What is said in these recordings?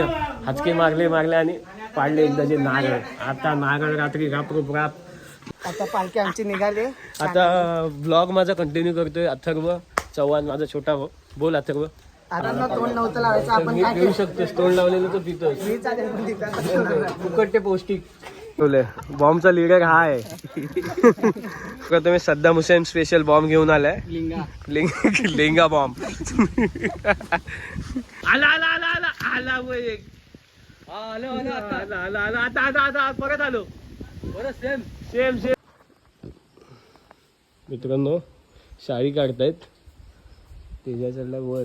हातके मारले मारले आणि पाडले एकदाचे नारळ. आता नारळ रात्री राप राप. आता पालखी आमची निघाली. आता ब्लॉग माझा कंटिन्यू करतोय अथर्व चव्हाण माझा छोटा भाऊ बोल अथर्व. आता ना तोंड नव्हतं लावायचं आपण मी काय पिऊ शकतोस तोंड लावलेलं तो पितोय मी चालेल पण तिथं. फुकट ते पौष्टिक. बोले बॉम्बचा लीडर हा आहे. प्रथमे सद्दाम हुसेन स्पेशल बॉम्ब घेऊन आलाय. लिंगा. लिंग लेंगा बॉम्ब आला आला आला. आला व एक. आला आला आला आला आता आता आता परत आलो. सेम सेम सेम मित्रांनो शाळी काढतायत. तेजा चढलाय वर.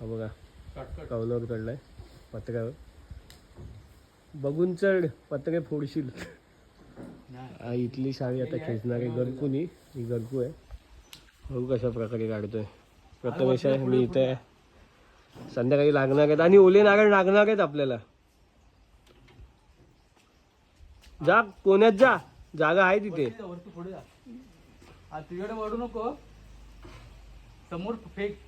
हा बघा. कौलावर चढलाय. पत्र्यावर. बघून चढ. पत्रे फोडशील. इथली शाळी आता खेचणार आहे. गरकूनी ही गरकू आहे. बघू कशा प्रकारे काढतोय प्रथमेश आहे. मी इथे आहे. संध्याकाळी लागणार आहेत. आणि ओले नारळ लागणार आहेत आपल्याला. जा कोण्यात जा. जागा आहे तिथे. वळू नको. समोर फेक.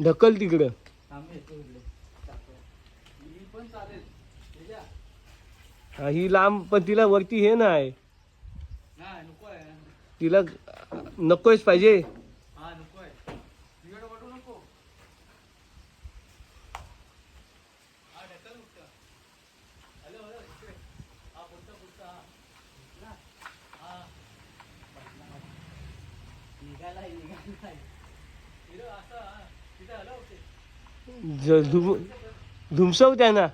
ढकल तिकडं. आम्ही येतो इकडे. ही पण चालेल. त्याच्या हा, ही लांब पण तिला वरती हे नाही. नाही नको आहे. तिला नकोच पाहिजे हा नको आहे तिकडे वळू नको हा ढकल उठतं हॅलो हॅलो इकडे हा पुढचा पुढचा हा ना? हा निघालाय निघालाय तिथं असं हा तिथं हॅलो ओके ज- धुम- धुमसव त्यांना.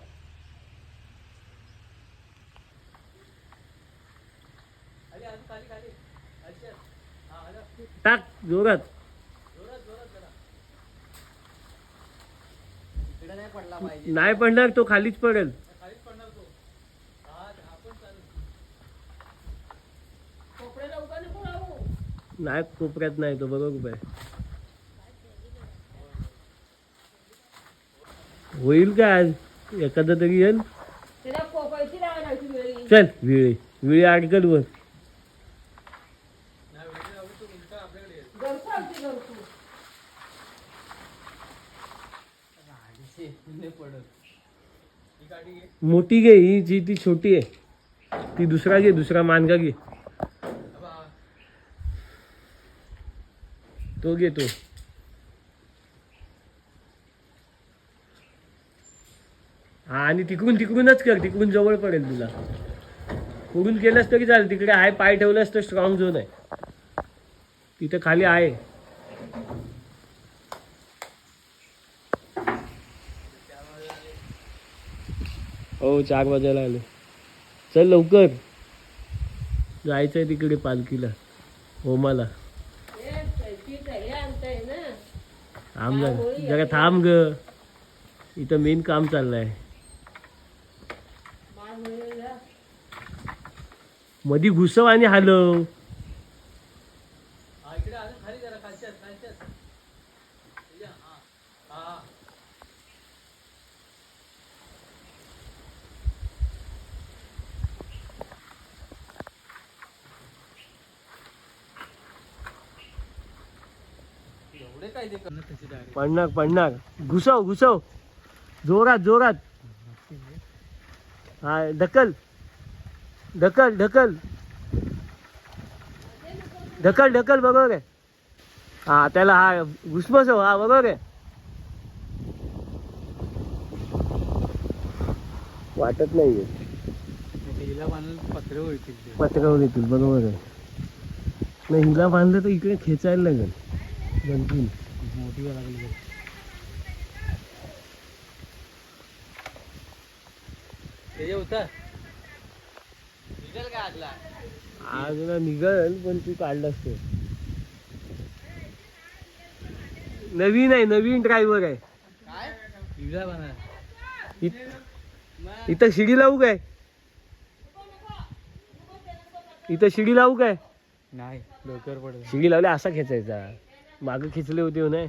टाक जोरात. नाही नाही पडणार तो खालीच पडेल खालीच पडणार तो हा हा पण चालेल नाही कोपऱ्यात नाही तो बरोबर आहे होईल का आज एखादा तरी येईल चल विळे विळे अडकल वर ही मोठी घे ही जी ती छोटी आहे ती दुसरा घे दुसरा मानगा घे तो घेतो. हा आणि तिकडून तिकडूनच कर तिकडून जवळ पडेल तुला. पुढून केलंस तरी चालेल तिकडे आहे पाय ठेवलंस तर स्ट्रॉंग झोन आहे. तिथं खाली आहे. हो चार वाजायला आले. चल लवकर. जायचंय तिकडे पालखीला होमाला हे पीठ हे आणताय ना थांब जरा. थांब ग. इथं मेन काम चाललंय. मधी घुसव आणि हलव हा इकडे अजून खाली जरा खालच्यात खालच्यात या, हा हा एवढे काय ते करणं त्याची डायरेक्ट पडणार पडणार घुसव घुसव. जोरात जोरात. हा ढकल. ढकल ढकल. ढकल ढकल बरोबर आहे. हा त्याला हा घुसमसव. हा बरोबर आहे. वाटत नाहीये. हिला पत्रे पत्रकावर येतील बरोबर आहे. नाही हिला बांधलं तर इकडे खेचायला लागेल. व्हायला लागली आतला आज ना निघल पण तू काढलास ते नवीन आहे नवीन ड्रायव्हर आहे. इथं शिडी लावू काय? इथं शिडी लावू काय? नाही पडत शिडी लावली असा खेचायचा. माग खेचले होते हो नाही?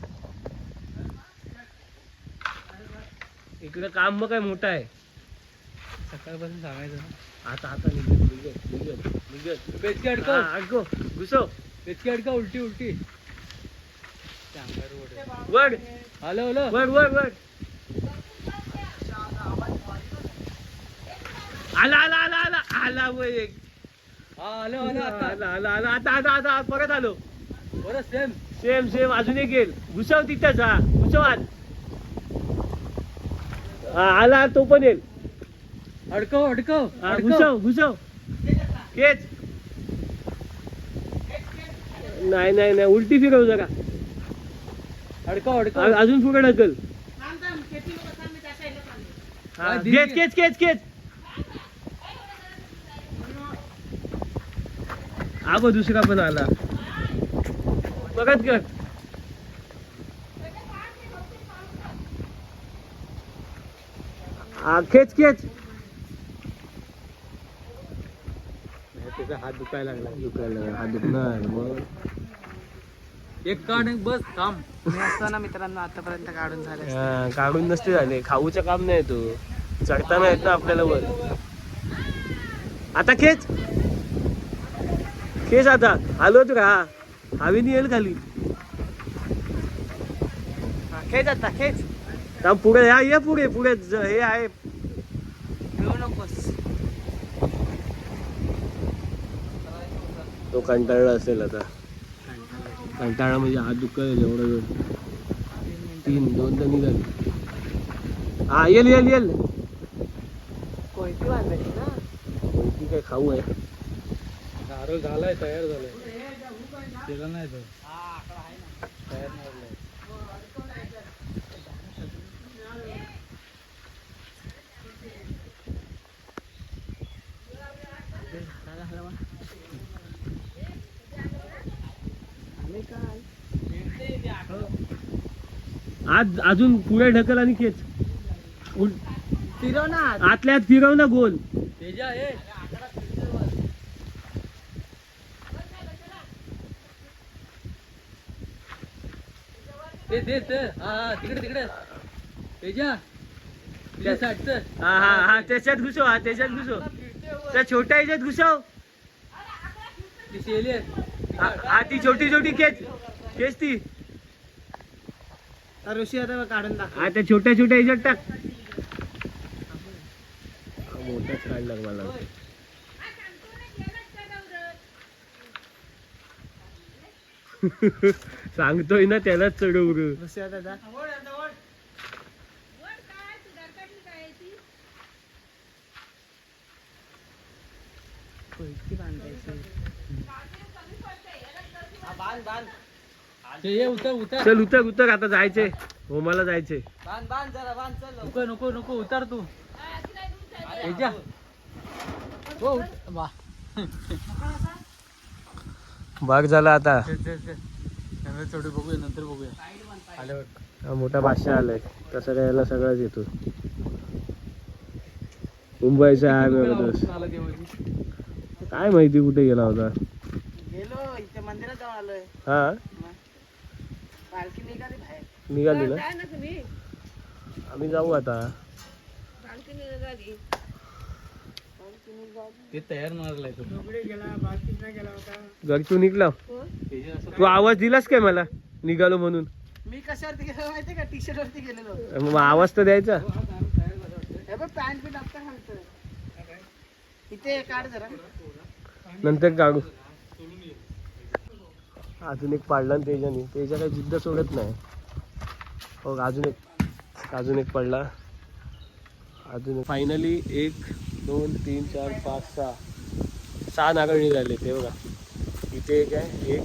इकडे काम मग काय मोठं आहे. सकाळपासून सांगायचं ना. आता आता निघत निघत निघत निघत. बेचकी हा, अडकव. अडको घुसव. बेचकी अडकव उलटी उलटी. वड. Hello hello. वड वड वड. आला आला आला आला. आला वय एक. आलो आलो आता. आला आला आला. आता आता आता परत आलो. बरं सेम सेम सेम अजून एक येईल. घुसव तिथंच हा. घुसव आत. हा आला तो पण येईल. अडकव अडकव हा. घुसव घुसव. केच. नाही नाही नाही उलटी फिरव जरा. अडकव अडकव. अजून पुढे ढकल. हा, हा, दिली केच. केच केच. दुसरा पण आला. बघत कर. खेच खेच. त्याचा हात दुखायला लागला दुखायला हात दुखणार मग एक काढ एक बस थांब. मी असतो ना मित्रांनो आतापर्यंत काढून झाले हा, काढून नसते झाले. खाऊचं काम नाही तू. चढताना येतं आपल्याला वर. आता खेच. खेच आता. आलोच राहा हवेनी येईल खाली. खेच आता खेच. थांब पुढे. या ये पुढे पुढे. ज- हे आहे घेऊ नकोस तो कंटाळला असेल आता. कंटाळा म्हणजे हात दुखत एवढं वेळ. तीन दोन तर निघाली. हा येल येल येल. कोयती बांधायची ना. कोणती काय खाऊ आहे. झालाय तयार झालाय. केला नाही तो तयार नाही झालाय. आणि काय आज अजून पुढे ढकल आणि खेच. फिरव ना आतल्या आत फिरव ना गोल. तिकडे तिकडे. तेजा. हा हा हा त्याच्यात घुसव हा त्याच्यात घुसव. त्या छोट्या ह्याच्यात घुसव. हा ती छोटी छोटी खेच खेच ती. ऋषी आता काढून दाखव. हा त्या छोट्या छोट्या ह्याच्यात टाक. मोठाच काढला मला सांगतोय ना त्यालाच चढवू. ऋषी आता बांधायची. ये उतर उतर. चल उतर उतर. आता जायचे. हो मला जायचे नको नको नको. उतर तू. तेजा हो. भाग झाला आता. चढू बघूया नंतर बघूया. आल्यावर. हा मोठा बादशाह आलाय. तसं काय याला सगळंच येतो. मुंबईचा काय माहिती कुठे गेला होता. गेलो इथे मंदिरात जाऊन आलोय. हा? पालखी निघाली बाहेर. निघाली ना काय ना तुम्ही. आम्ही जाऊ आता. आणखी निघाली. ते तयार मारलाय तो तिकडे गेला बालकीत नाही गेला होता. घरतून निघला? तेजा असं तू आवाज दिलास काय मला? निघालो म्हणून. मी कशावरती गेलो माहितीये का? टी शर्ट वरती गेलेलो. मग आवाज तर द्यायचा. हे बघ पॅन्ट बिन आता घालतोय इथे काढ जरा. नंतर काढू. अजून एक पाडला आणि तेजाने. तेजा काही जिद्द सोडत नाही. हो अजून एक अजून एक पडला. अजून फायनली एक दोन तीन चार पाच सहा. सहा नारळ झाले ते बघा. इथे एक आहे. एक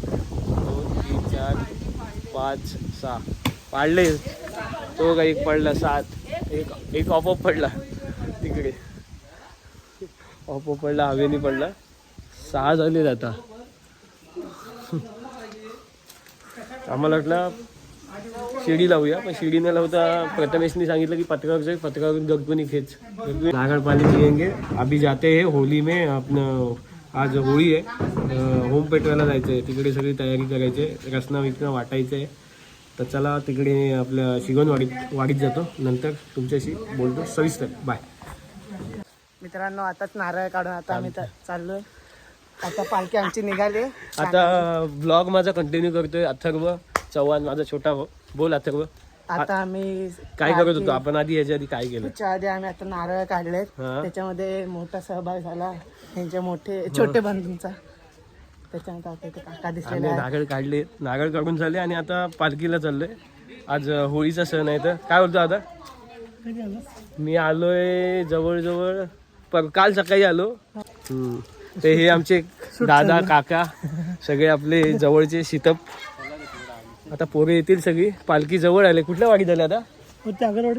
दोन तीन चार पाच सहा. पाडले. तो का एक पडला सात. एक एक ऑपअप पडला. तिकडे. ऑपअप पडला हवेने पडला. सहा झाले आता. आम्हाला वाटलं शिडी लावूया पण शिडी न लावता प्रथमेशनी सांगितलं की पत्रकार से पत्रकार गगपुनी खेच. नागर पानी पियेंगे अभी जाते हैं होली में अपना आज होळी आहे. होम पेटवायला जायचं आहे तिकडे सगळी तयारी करायची आहे. रसना विकणं वाटायचं आहे तर चला तिकडे आपल्या शिगवणवाडीत वाडीत जातो. नंतर तुमच्याशी बोलतो. सविस्तर. बाय मित्रांनो आताच नारळ काढून आता आम्ही चा- चाललोय. आता पालखी आमची निघाली. आता ब्लॉग माझा कंटिन्यू करतोय अथर्व चव्हाण माझा छोटा भाऊ. बोल अथर्व. आता आम्ही काय करत होतो? आपण आधी याच्या आधी काय केलं? च्या आधी आम्ही आता नारळ काढलेत. हा. त्याच्यामध्ये मोठा सहभाग झाला. त्यांचे मोठे छोटे बंधूंचा. त्याच्यानंतर आता इथे काका दिसलेले आम्ही आहेत. नारळ काढले. नारळ काढून झाले आणि आता पालखीला चाललोय. आज अं, होळीचा सण आहे तर. काय बोलतो आता मी आलोय जवळजवळ पर काल सकाळी आलो. हम्म. ते हे आमचे दादा काका सगळे आपले जवळचे शीतप. आता पोरे येतील सगळी. पालखी जवळ आले. कुठल्या वाडीत आले आता?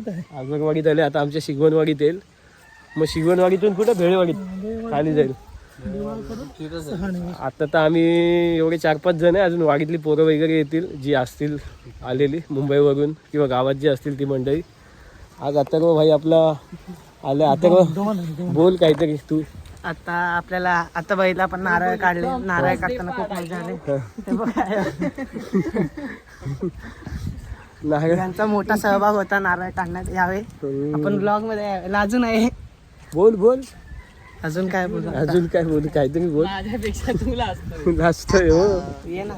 आहे. आगरवाडीत आले. आता आमच्या शिगवणवाडीत येईल. मग शिगवणवाडीतून कुठं? भेळवाडीत. खाली जाईल. आता तर आम्ही एवढे चार पाच जण आहे. अजून वाडीतली पोरं वगैरे येतील. जी असतील आलेली मुंबईवरून. किंवा गावात जी असतील ती मंडळी. आज अथर्व भाई आपला आले. अथर्व बोल काहीतरी तू. आता आपल्याला आता बैला पण नारळ काढले. नारळ काढताना खूप मजा आली. नाही यांचा मोठा सहभाग होता नारळ काढण्यात यावे आपण ब्लॉगमध्ये यावे. लाजू नये बोल बोल. अजून काय बोलू अजून काय बोल? काहीतरी बोल. माझ्यापेक्षा तुला असतोय हो ये ना.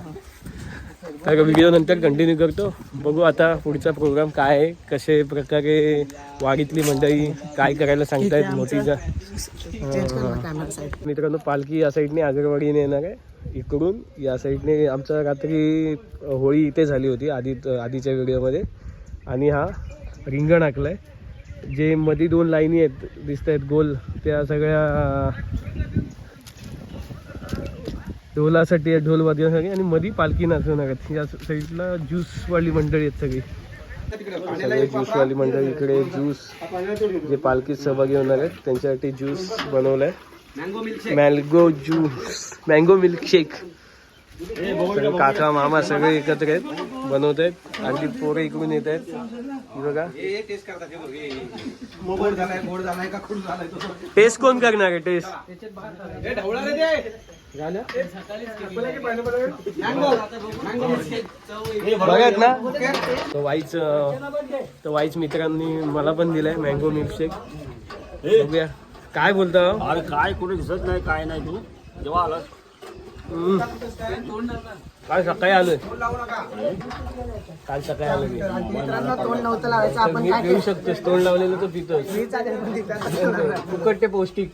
तर व्हिडिओ नंतर कंटिन्यू करतो. बघू आता पुढचा प्रोग्राम काय आहे कसे प्रकारे वाडीतली मंडळी काय करायला सांगतायत साईड मित्रांनो पालखी या साईडने आगरवाडीने येणार आहे. इकडून या साईडने आमच्या रात्री होळी इथे झाली होती आधी आधीच्या व्हिडिओमध्ये आणि हा रिंगण आखलाय. जे मध्ये दोन लाईनी आहेत दिसत आहेत गोल त्या सगळ्या ढोलासाठी ढोल वाजवण्यासाठी आणि मध्ये पालखी नाचवणार आहेत या साईडला ज्यूसवाली मंडळी आहेत सगळी. सगळे ज्यूसवाली मंडळी इकडे ज्यूस. जे पालखीत सहभागी होणार आहेत त्यांच्यासाठी ज्यूस बनवलाय. Mango juice mango milkshake. सगळे काका मामा सगळे एकत्र आहेत बनवत आहेत. आणि पोरं इकडून येत आहेत. बघा. टेस्ट कोण करणार आहे टेस्ट बघात ना. तो वाईच तो वाईच मित्रांनी मला पण दिलाय मँगो मिल्कशेक बघूया. काय बोलतो? अरे काय कुठे दिसत नाही काय नाही तू? जेव्हा आलास. काल सकाळी आलोय. काल सकाळी आलोय मी. मित्रांनो तोंड नव्हतं लावायचं आपण मी काय पिऊ शकतोस तोंड लावलेलं तर तिथं फुकट ते पौष्टिक.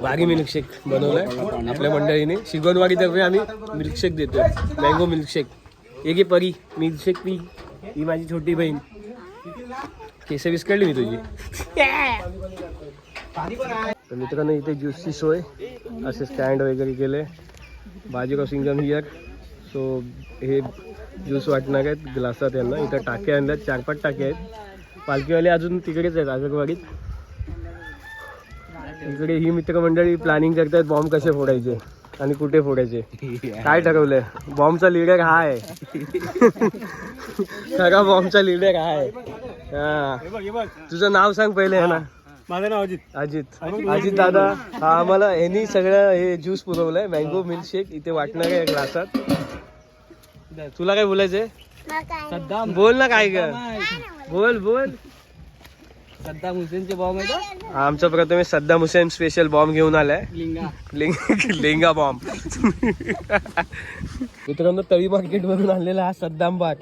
वाघी मिल्कशेक बनवलाय. आपल्या मंडळीने. शिगवणवाडीतर्फे आम्ही मिल्कशेक देतोय. मँगो मिल्कशेक एक परी. Milkshake P. ही माझी छोटी बहीण. केस विस्कळली मी तुझी. तर मित्रांनो इथे ज्यूसची सोय. असे स्टँड वगैरे केले. बाजीराव सिंगम हियर सो हे ज्यूस वाटणार आहेत. ग्लासात यांना. इथं टाके आणल्यात. चार पाच टाके आहेत. पालखीवाले अजून तिकडेच आहेत आगरवाडीत. इकडे ही मित्रमंडळी प्लॅनिंग करतात बॉम्ब कसे फोडायचे आणि कुठे फोडायचे? काय ठरवलंय? बॉम्बचा लिडर हा आहे. खरा बॉम्बचा लिडर हा आहे. हा. तुझं नाव सांग पहिले ना? माझं नाव अजित. अजित. अजित दादा. हा आम्हाला यांनी सगळं हे ज्यूस पुरवलंय. मँगो मिल्कशेक इथे वाटणार आहे ग्लासात तुला काय बोलायचंय? बोल ना काय ग. बोल बोल. सद्दाम हुसेनचे बॉम्ब आहे आमचा Prathamesh Saddam Hussein special bomb घेऊन आलाय. लिंगा. लेंग- बॉम्ब मित्रांनो तळी मार्केट वरून आणलेला हा सद्दाम बाग.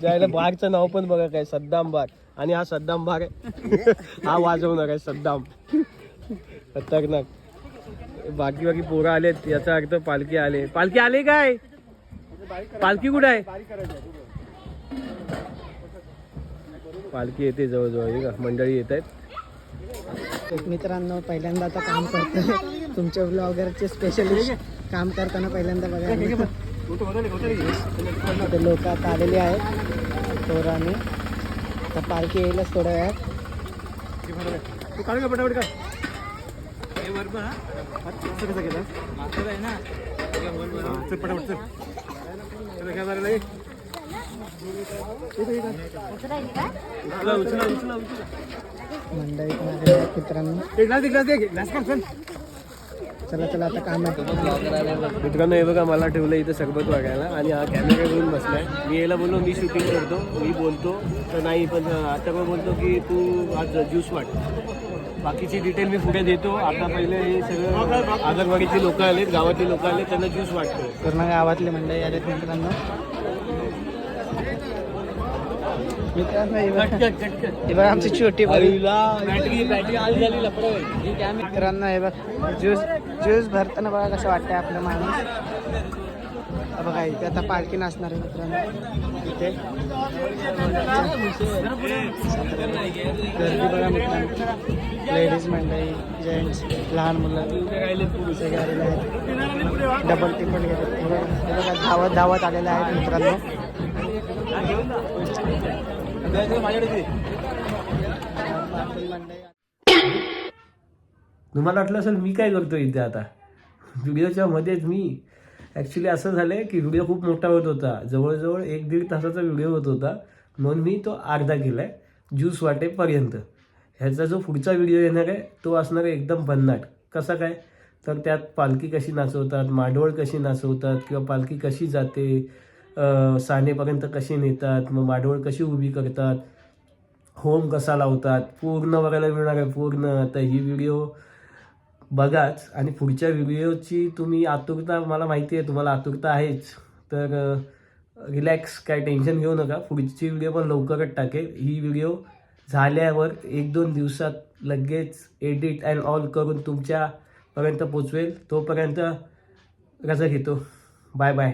ज्याला बागचं नाव पण बघा काय सद्दाम बाग. आणि हा सद्दाम बाग आहे. हा वाजवणार आहे सद्दाम. खतरनाक. बाकी बाकी पोरं आलेत याचा अर्थ पालखी आले. पालखी आले काय? पालखी कुठं आहे? पालखी येते जवळजवळ हे का मंडळी येत आहेत. मित्रांनो पहिल्यांदा आता काम करतोय. तुमच्या ब्लॉगरचे स्पेशलिस्ट काम करताना पहिल्यांदा बघा. ते लोक आता आलेले आहेत. पोरांनी आता पालखी येईलच थोड्या वेळात काढ का पटापट का उचला उचला मंडळी पण आलेली आहेत मित्रांनो चला चला आता काम आहे मित्रांनो हे बघा मला ठेवलं इथं सरबत वागायला आणि हा कॅमेरा घेऊन बसलाय मी याला बोललो मी शूटिंग करतो मी बोलतो तर नाही पण आता पण बोलतो की तू आज ज्यूस वाट बाकीची डिटेल मी पुढे देतो आता पहिले हे सगळं आगरवाडीचे लोक आलेत गावातली लोक आले त्यांना ज्यूस वाटतो पूर्ण गावातले मंडळी आलेत मित्रांनो हे बघा आमची छोटी मित्रांनो हे बघ ज्यूस ज्यूस भरताना बघा कसं वाटतंय आपलं माणूस. बघा इथे आता पालखी नाचणार आहे मित्रांनो. इथे. गर्दी बघा मित्रांनो. लेडीज मंडळी जेंट्स लहान मुलं सगळे आलेले आहेत. डबल टिपल घेतात. बघा धावत धावत आलेले आहेत मित्रांनो. तुम्हाला वाटलं असेल मी काय करतो इथे आता? व्हिडिओच्या मध्येच मी. ॲक्च्युली असं झालं आहे की व्हिडिओ खूप मोठा होत होता. जवळजवळ एक दीड तासाचा व्हिडिओ होत होता. म्हणून मी तो अर्धा केला आहे ज्यूस वाटेपर्यंत. ह्याचा जो पुढचा व्हिडिओ येणार आहे तो असणार आहे एकदम भन्नाट. कसा काय? तर त्यात पालखी कशी नाचवतात माडवळ कशी नाचवतात किंवा पालखी कशी जाते सानेपर्यंत कशी नेतात मग माडवळ कशी उभी करतात होम कसा लावतात पूर्ण बघायला मिळणार आहे पूर्ण. तर ही व्हिडिओ बघाच. आणि पुढच्या व्हिडिओची तुम्ही आतुरता मला माहिती आहे तुम्हाला आतुरता आहेच. तर रिलॅक्स काय टेन्शन घेऊ नका. पुढची व्हिडिओ पण लवकरच टाकेल. ही व्हिडिओ झाल्यावर एक दोन दिवसात लगेच एडिट अँड ऑल करून तुमच्यापर्यंत पोचवेल. तोपर्यंत रजा घेतो. Bye bye